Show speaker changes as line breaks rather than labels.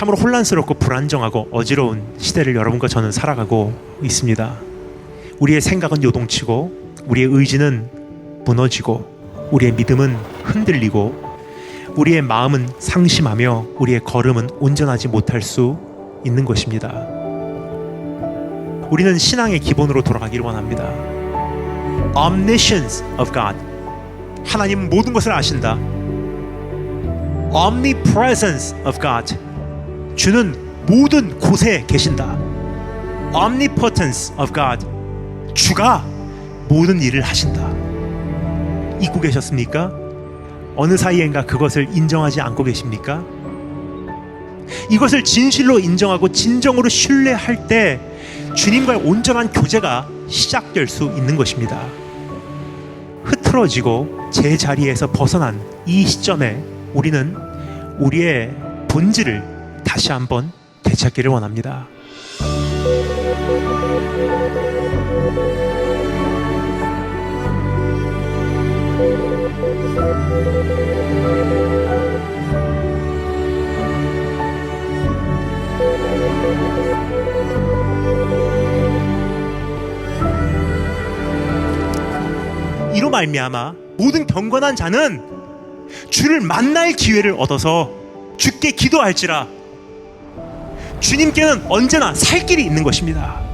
참으로 혼란스럽고 불안정하고 어지러운 시대를 여러분과 저는 살아가고 있습니다. 우리의 생각은 요동치고 우리의 의지는 무너지고 우리의 믿음은 흔들리고 우리의 마음은 상심하며 우리의 걸음은 온전하지 못할 수 있는 것입니다. 우리는 신앙의 기본으로 돌아가기를 원합니다. Omniscience of God. 하나님은 모든 것을 아신다. Omnipresence of God. 주는 모든 곳에 계신다. Omnipotence of God. 주가 모든 일을 하신다. 잊고 계셨습니까? 어느 사이엔가 그것을 인정하지 않고 계십니까? 이것을 진실로 인정하고 진정으로 신뢰할 때 주님과의 온전한 교제가 시작될 수 있는 것입니다. 흐트러지고 제 자리에서 벗어난 이 시점에 우리는 우리의 본질을 다시 한번 되찾기를 원합니다. 이로 말미암아 모든 경건한 자는 주를 만날 기회를 얻어서 주께 기도할지라 주님께는 언제나 살 길이 있는 것입니다.